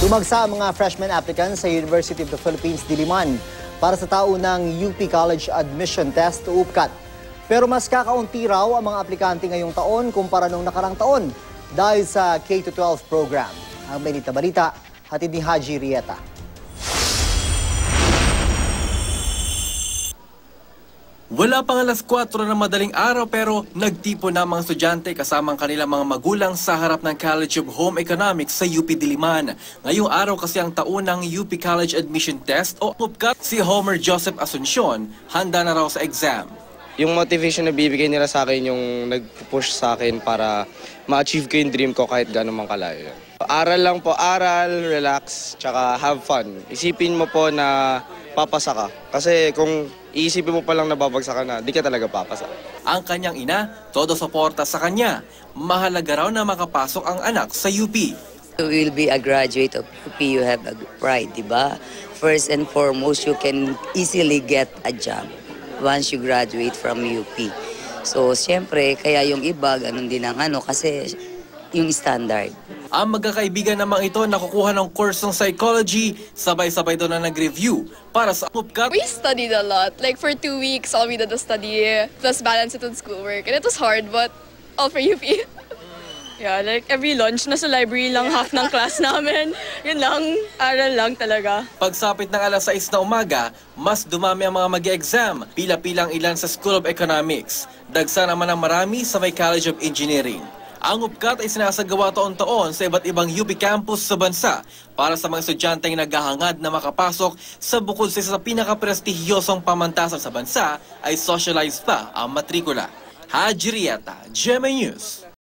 Dumagsa ang mga freshman applicants sa University of the Philippines, Diliman para sa taunang UP College Admission Test o UPCAT. Pero mas kakaunti raw ang mga aplikante ngayong taon kumpara nung nakarang taon dahil sa K-12 program. Ang Benita Balita, hatid ni Haji Rieta. Wala pang alas 4 na madaling araw pero nagtipo na mga estudyante kasama ang kanilang mga magulang sa harap ng College of Home Economics sa UP Diliman. Ngayong araw kasi ang taunang UP College Admission Test o UPCAT si Homer Joseph Asuncion handa na raw sa exam. yung motivation na bibigay nila sa akin yung nag-push sa akin para ma-achieve ko yung dream ko kahit gano'n man kalayo. Aral lang po, aral, relax, tsaka have fun. Isipin mo po na papasa ka. Kasi kung iisipin mo pa lang na babagsak ka na, di ka talaga papasa. Ang kanyang ina, todo suporta sa kanya. Mahalaga raw na makapasok ang anak sa UP. You will be a graduate of UP, you have a pride, di ba? First and foremost, you can easily get a job once you graduate from UP. So, siyempre, kaya yung iba, ganun din ang ano, kasi yung standard. Ang magkakaibigan namang ito nakukuha ng course ng psychology, sabay-sabay doon na nag-review para sa UPCAT We studied a lot. Like for two weeks, all we did was study, plus balance it with schoolwork. And it was hard, but all for UP. Yeah, like every lunch, nasa library lang half ng class namin. Yun lang, aral lang talaga. Pagsapit ng alas 6 na umaga, mas dumami ang mga mag exam Pila-pilang ilan sa School of Economics. Dagsa naman ang marami sa may College of Engineering. Ang UPCAT ay sinasagawa taon-taon sa iba't ibang UP campus sa bansa para sa mga estudyanteng naghahangad na makapasok sa bukod sa isa sa pinakaprestihiyosong pamantasan sa bansa ay socialized pa ang matrikula. Haji Rieta, GMA News.